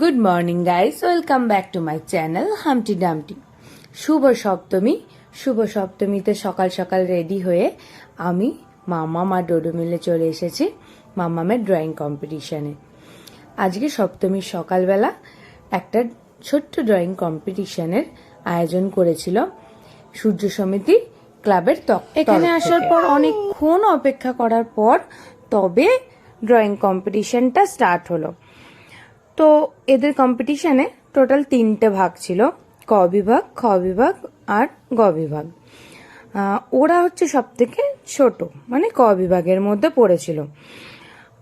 Good morning guys welcome back to my channel Humpty Dumpty শুভ সপ্তমী। শুভ সপ্তমীতে সকাল সকাল রেডি হয়ে আমি মামাম আর ডোডো মিলে চলে এসেছি মামামের ড্রয়িং কম্পিটিশনে আজকে সপ্তমীর সকালবেলা একটা ছোট্ট ড্রয়িং কম্পিটিশনের আয়োজন করেছিল সূর্য সমিতি ক্লাবের তক এখানে আসার পর অনেকক্ষণ অপেক্ষা করার পর তবে ড্রয়িং কম্পিটিশনটা স্টার্ট হলো। তো এদের কম্পিটিশনে টোটাল তিনটে ভাগ ছিল। ক বিভাগ, খ বিভাগ আর গ বিভাগ। ওরা হচ্ছে সব থেকে ছোট মানে ক বিভাগের মধ্যে পড়েছিল।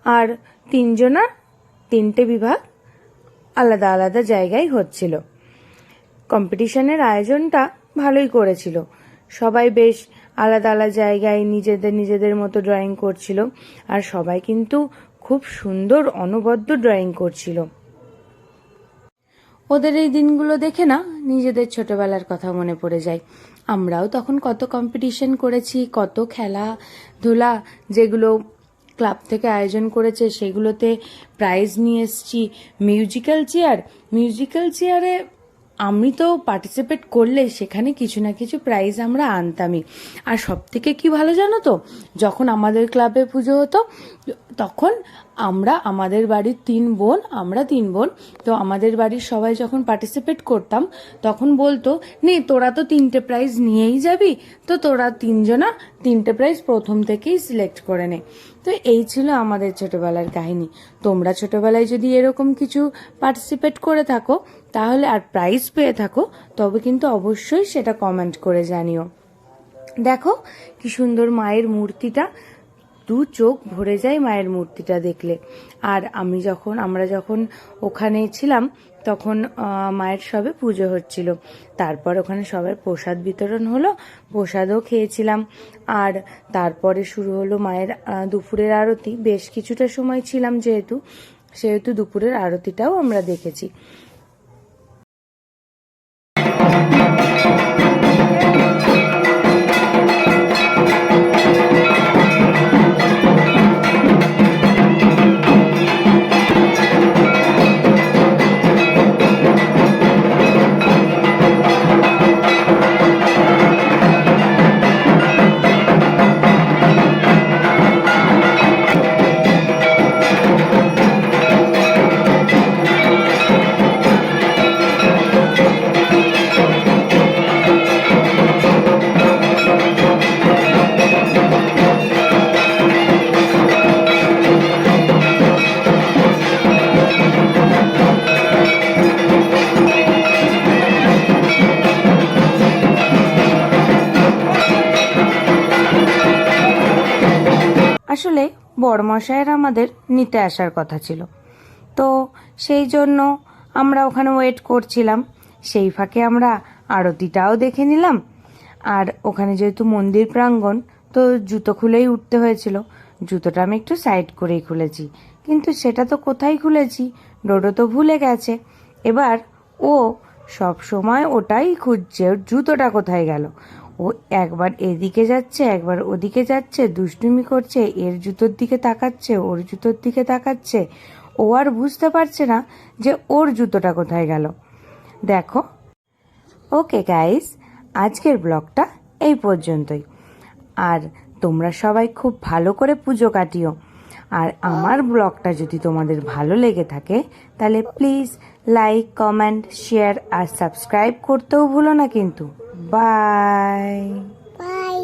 আর তিনজনার তিনটে বিভাগ আলাদা আলাদা জায়গায় হচ্ছিল। কম্পিটিশনের আয়োজনটা ভালোই করেছিল। সবাই বেশ আলাদা আলাদা জায়গায় নিজেদের নিজেদের মতো ড্রয়িং করছিল। আর সবাই কিন্তু খুব সুন্দর, অনবদ্য ড্রয়িং করছিল। ওদের এই দিনগুলো দেখে না নিজেদের ছোটবেলার কথা মনে পড়ে যায়। আমরাও তখন কত কম্পিটিশন করেছি, কত খেলা ধুলা যেগুলো ক্লাব থেকে আয়োজন করেছে, সেগুলোতে প্রাইজ নিয়ে এসছি। মিউজিক্যাল চেয়ার মিউজিক্যাল চেয়ারে আমি তো পার্টিসিপেট করলে সেখানে কিছু না কিছু প্রাইজ আমরা আনতামই। আর সব থেকে কি ভালো জানো তো? যখন আমাদের ক্লাবে পুজো হতো, তখন আমরা, আমাদের বাড়ির তিন বোন, আমরা তিন বোন, তো আমাদের বাড়ির সবাই যখন পার্টিসিপেট করতাম, তখন বলতো, নে, তোরা তো তিনটে প্রাইজ নিয়েই যাবি, তো তোরা তিনজনা তিনটে প্রাইজ প্রথম থেকেই সিলেক্ট করে নে। তো এই ছিল আমাদের ছোটবেলার কাহিনী। তোমরা ছোটবেলায় যদি এরকম কিছু পার্টিসিপেট করে থাকো, তাহলে আর প্রাইজ পেয়ে থাকো, তবে কিন্তু অবশ্যই সেটা কমেন্ট করে জানিও। দেখো কি সুন্দর মায়ের মূর্তিটা। দু চোখ ভরে যায় মায়ের মূর্তিটা দেখলে। আর আমি যখন, আমরা যখন ওখানে ছিলাম, তখন মায়ের সবে পুজো হচ্ছিল। তারপর ওখানে সবাই প্রসাদ বিতরণ হলো, প্রসাদও খেয়েছিলাম। আর তারপরে শুরু হলো মায়ের দুপুরের আরতি। বেশ কিছুটা সময় ছিলাম যেহেতু, সেহেতু দুপুরের আরতিটাও আমরা দেখেছি। আসলে বড়মশাইয়ের আমাদের নিতে আসার কথা ছিল। তো সেই জন্য আমরা ওখানে ওয়েট করছিলাম। সেই ফাঁকে আমরা আরতিটাও দেখে নিলাম। আর ওখানে যেহেতু মন্দির প্রাঙ্গণ, তো জুতো খুলেই উঠতে হয়েছিল। জুতোটা আমি একটু সাইড করেই খুলেছি। কিন্তু সেটা তো কোথায় খুলেছি? ডোডো তো ভুলে গেছে। এবার ও সব সময় ওটাই খুঁজছে, ওর জুতোটা কোথায় গেল? ও একবার এদিকে যাচ্ছে, একবার ওদিকে যাচ্ছে, দুষ্টুমি করছে, এর জুতোর দিকে তাকাচ্ছে, ওর জুতোর দিকে তাকাচ্ছে। ও আর বুঝতে পারছে না যে ওর জুতোটা কোথায় গেল। দেখো। ওকে গাইস আজকের ব্লগটা এই পর্যন্তই। আর তোমরা সবাই খুব ভালো করে পুজো কাটিও। আর আমার ব্লগটা যদি তোমাদের ভালো লেগে থাকে, তাহলে প্লিজ লাইক কমেন্ট শেয়ার আর সাবস্ক্রাইব করতেও ভুলো না কিন্তু। Bye.